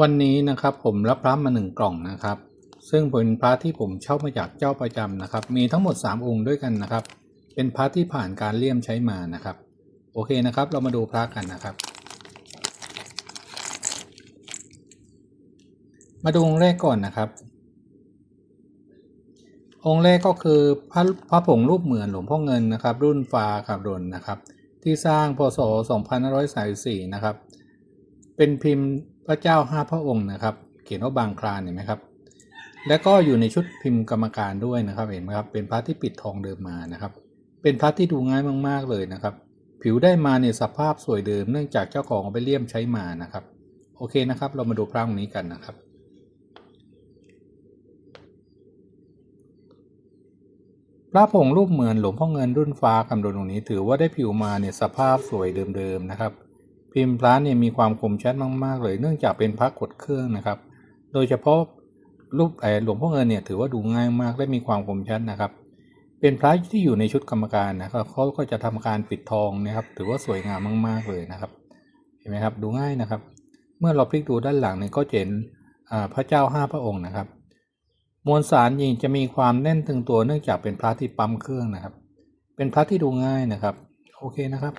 วันนี้นะครับผมรับพระมาหนึ่งกล่องนะครับ ซึ่งเป็นพระที่ผมเช่ามาจากเจ้าประจำนะครับ มีทั้งหมด 3 องค์ด้วยกันนะครับ เป็นพระที่ผ่านการเลี่ยมใช้มานะครับ โอเคนะครับ เรามาดูพระกันนะครับ มาดูองค์แรกก่อนนะครับ องค์แรกก็คือพระพระผงรูปเหมือนหลวงพ่อเงินนะครับ รุ่นฟ้าขับรนนะครับ ที่สร้างพศ2534นะครับ เป็นพิมพ์ พระเจ้าห้าพระองค์นะครับ เขียนว่าบางคลานเห็นไหมครับ และก็อยู่ในชุดพิมพ์กรรมการด้วยนะครับเห็นไหมครับ เป็นพระที่ปิดทองเดิมมานะครับ เป็นพระที่ดูง่ายมาก ๆเลยนะครับ ผิวได้มาในสภาพสวยเดิมเนื่องจากเจ้าของเอาไปเลี่ยมใช้มานะครับ โอเคนะครับ เรามาดูพระองค์นี้กันนะครับพระผงรูปเหมือนหลวงพ่อเงินรุ่นฟ้าคำดนตรงนี้ถือว่าได้ผิวมาเนี่ยสภาพสวยเดิมๆนะครับ พิมพ์พระเนี่ยมีความคมชัดมาก ๆ เลย เนื่องจากเป็นพระกดเครื่องนะครับ โดยเฉพาะรูปไอหลวงพ่อเงินเนี่ยถือว่าดูง่ายมากและมีความคมชัดนะครับ เป็นพระที่อยู่ในชุดกรรมการนะครับเขาก็จะทำการปิดทองนะครับ ถือว่าสวยงามมาก ๆ เลยนะครับ เห็นไหมครับดูง่ายนะครับ เมื่อเราพลิกดูด้านหลังเนี่ยก็จะเห็นพระเจ้าห้าพระองค์นะครับ มวลสารยิงจะมีความแน่นตึงตัวเนื่องจากเป็นพระที่ปั๊มเครื่องนะครับ เป็นพระที่ดูง่ายนะครับ โอเคนะครับ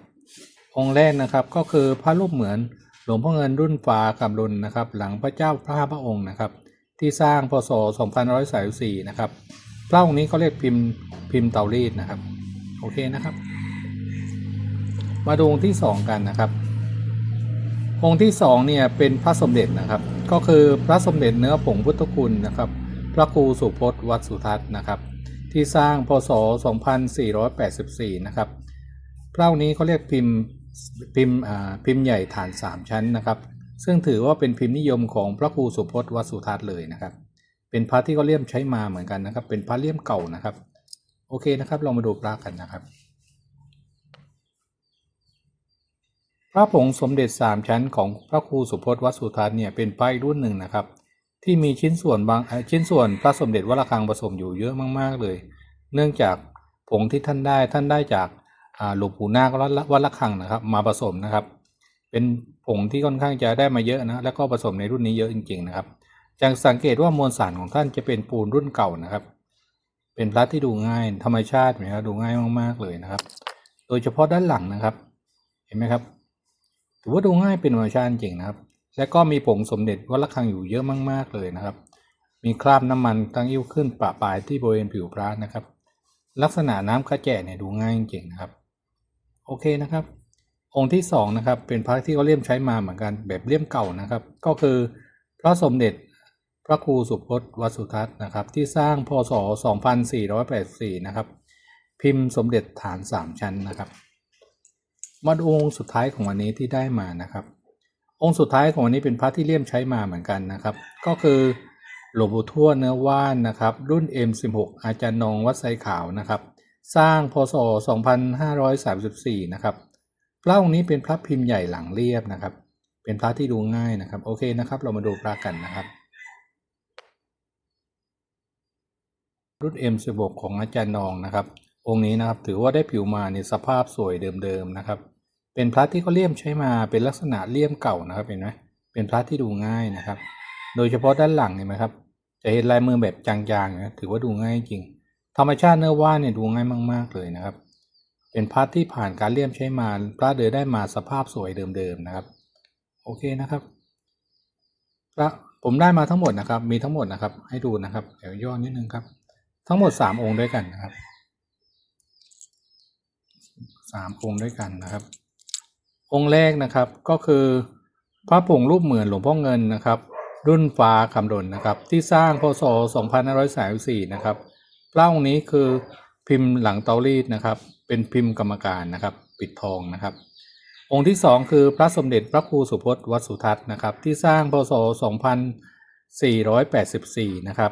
องค์แรกนะครับก็คือพระรูปเหมือนหลวงพ่อเงินรุ่นฟ้ากับรุนนะครับ หลังพระเจ้าพระพระองค์นะครับ ที่สร้างพศ2534นะครับพระองค์นี้เขาเรียกพิมพ์พิมพ์เตารีดนะครับ โอเคนะครับ มาดูองค์ที่สองกันนะครับ องค์ที่สองเนี่ยเป็นพระสมเด็จนะครับ ก็คือพระสมเด็จเนื้อผงพุทธคุณนะครับ พระครูสุพจน์วัดสุทัศน์นะครับ ที่สร้างพศ 2484 นะครับพระองค์นี้เขาเรียกพิมพ์ พิมพ์พิมพ์ใหญ่ฐาน 3 ชั้นนะครับ ซึ่งถือว่าเป็นพิมพ์นิยมของพระครูสุพจน์วัสุทัศน์เลยนะครับ เป็นพระที่เขาเลี่ยมใช้มาเหมือนกันนะครับ เป็นพระเลี่ยมเก่านะครับ โอเคนะครับเรามาดูพระกันนะครับ พระผงสมเด็จ 3 ชั้นของพระครูสุพจน์วัสุทัศน์เนี่ยเป็นพระอีกรุ่นหนึ่งนะครับ ที่มีชิ้นส่วนบางชิ้นส่วนพระสมเด็จวัดระฆังผสมอยู่เยอะมาก ๆเลย เนื่องจากผงที่ท่านได้ท่านได้จาก หลวงปู่นาควัดละวัดระฆังนะครับ มาผสมนะครับ เป็นผงที่ค่อนข้างจะได้มาเยอะนะแล้วก็ผสมในรุ่นนี้เยอะจริง ๆ นะครับจะสังเกตว่ามวลสารของท่านจะเป็นปูนรุ่นเก่านะครับ เป็นพระที่ดูง่าย ธรรมชาตินะครับดูง่ายมากๆเลยนะครับ โดยเฉพาะด้านหลังนะครับ เห็นไหมครับถือว่าดูง่ายเป็นธรรมชาติจริงนะครับ และก็มีผงสมเด็จวัดระฆังอยู่เยอะมาก ๆเลยนะครับ มีคราบน้ำมันตั้งยิ้วขึ้นปะปลายที่บริเวณผิวพระนะครับ ลักษณะน้ำกระแจเนี่ยดูง่ายจริงๆนะครับ โอเคนะครับ องค์ที่สองนะครับเป็นพระที่เขาเลี่ยมใช้มาเหมือนกันแบบเลี่ยมเก่านะครับ ก็คือพระสมเด็จพระครูสุพจน์วัสุทัศน์นะครับ ที่สร้างพศ 2484 นะครับ พิมพ์สมเด็จฐาน 3 ชั้นนะครับมาดูองค์สุดท้ายของวันนี้ที่ได้มานะครับ องค์สุดท้ายของวันนี้เป็นพระที่เลี่ยมใช้มาเหมือนกันนะครับ ก็คือหลวงปู่ทวดเนื้อว่านนะครับ รุ่น M16 อาจารย์นองวัดไซขาวนะครับ สร้างพศ 2534 นะครับ พระองค์นี้เป็นพระพิมพ์ใหญ่หลังเรียบนะครับ เป็นพระที่ดูง่ายนะครับ โอเคนะครับ เรามาดูพระกันนะครับ รุ่น M16 ของอาจารย์นองนะครับ องค์นี้นะครับถือว่าได้ผิวมาในสภาพสวยเดิมๆนะครับ เป็นพระที่เขาเลี่ยมใช้มาเป็นลักษณะเลี่ยมเก่านะครับเห็นไหมเป็นพระที่ดูง่ายนะครับ โดยเฉพาะด้านหลังเห็นไหมครับ จะเห็นลายมือแบบจางๆนะถือว่าดูง่ายจริง ธรรมชาติเนื้อว่านเนี่ยดูง่ายมาก ๆ เลยนะครับ เป็นพระที่ผ่านการเลี่ยมใช้มาพระเดินได้มาสภาพสวยเดิมๆนะครับ โอเคนะครับพระผมได้มาทั้งหมดนะครับ มีทั้งหมดนะครับ ให้ดูนะครับเดี๋ยวย่อนิดนึงครับ ทั้งหมดสามองค์ด้วยกันนะครับสามองค์ด้วยกันนะครับ องค์แรกนะครับก็คือพระผงรูปเหมือนหลวงพ่อเงินนะครับ รุ่นฟ้าคำดนนะครับ ที่สร้างพศ2534นะครับ พระองค์นี้คือพิมพ์หลังเตารีดนะครับ เป็นพิมพ์กรรมการนะครับ ปิดทองนะครับ องค์ที่สองคือพระสมเด็จพระครูสุพจน์วัดสุทัศน์นะครับ ที่สร้างพศ 2484 นะครับ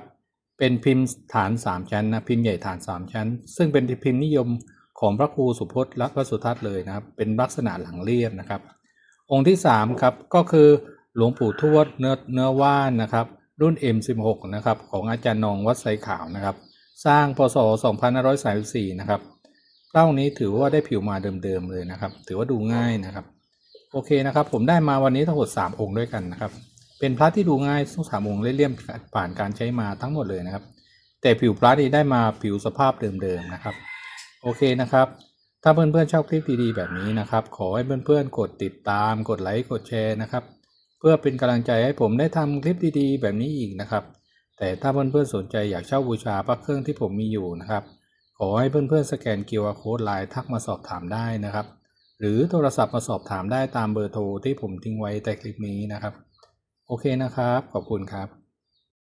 เป็นพิมพ์ฐาน 3 ชั้นนะพิมพ์ใหญ่ฐาน 3 ชั้น ซึ่งเป็นพิมพ์นิยมของพระครูสุพจน์และวัดสุทัศน์เลยนะครับ เป็นลักษณะหลังเรียบนะครับ องค์ที่3ครับก็คือหลวงปู่ทวดเนื้อเนื้อว่านนะครับ รุ่น M16 นะครับของอาจารย์นองวัดไซขาวนะครับ สร้างพศ 2534 นะครับเล่านี้ถือว่าได้ผิวมาเดิมๆเลยนะครับ ถือว่าดูง่ายนะครับ โอเคนะครับ ผมได้มาวันนี้ทั้งหมด3องค์ด้วยกันนะครับ เป็นพระที่ดูง่ายทุกสามองค์เลี่ยมๆผ่านการใช้มาทั้งหมดเลยนะครับ แต่ผิวพระนี่ได้มาผิวสภาพเดิมๆนะครับ โอเคนะครับ ถ้าเพื่อนๆชอบคลิปดีๆแบบนี้นะครับ ขอให้เพื่อนๆกดติดตาม กดไลค์ กดแชร์นะครับ เพื่อเป็นกำลังใจให้ผมได้ทำคลิปดีๆ แบบนี้อีกนะครับ แต่ถ้าเพื่อนๆสนใจอยากเช่าบูชาพระเครื่องที่ผมมีอยู่นะครับ ขอให้เพื่อนๆสแกน QR Code ไลน์ทักมาสอบถามได้นะครับ หรือโทรศัพท์มาสอบถามได้ตามเบอร์โทรที่ผมทิ้งไว้ใต้คลิปนี้นะครับ โอเคนะครับ ขอบคุณครับ